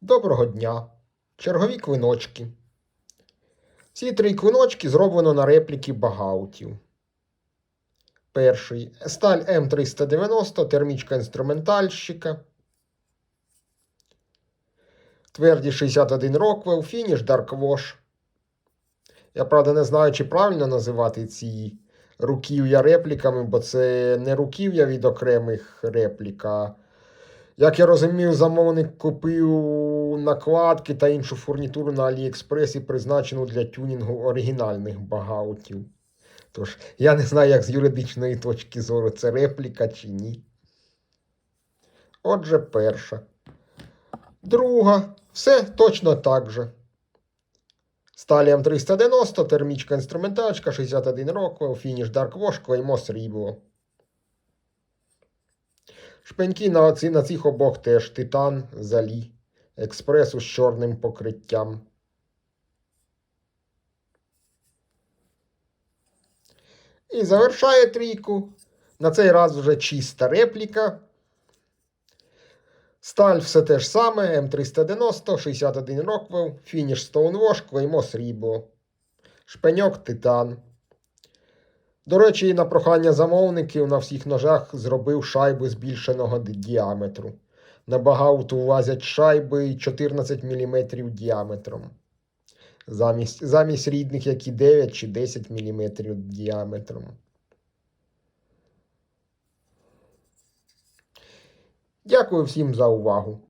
Доброго дня! Чергові квиночки. Ці три квиночки зроблено на репліки багаутів. Перший сталь М390, термічка інструментальщика. Тверді 61 Rockwell, фініш Wash. Я правда не знаю, чи правильно називати ці руків'я репліками, бо це не руків'я від окремих реплік, як я розумію, замовник купив накладки та іншу фурнітуру на Аліекспресі, призначену для тюнінгу оригінальних багаутів. Тож, я не знаю, як з юридичної точки зору це репліка чи ні. Отже, перша. Друга. Все точно так же. Сталі М390, термічка інструментачка, 61 Rockwell, фініш Wash, клеймо срібло. Шпеньки на, ці, на цих обох теж Титан, Залі, експресу з чорним покриттям. І завершає трійку. На цей раз вже чиста репліка. Сталь все те ж саме, М390, 61 Rockwell, фініш Stonewash, клеймо срібло. Шпеньок Титан. До речі, на прохання замовників на всіх ножах зробив шайби збільшеного діаметру. На багауту влазять шайби 14 мм діаметром. Замість, замість рідних, які 9 чи 10 мм діаметром. Дякую всім за увагу.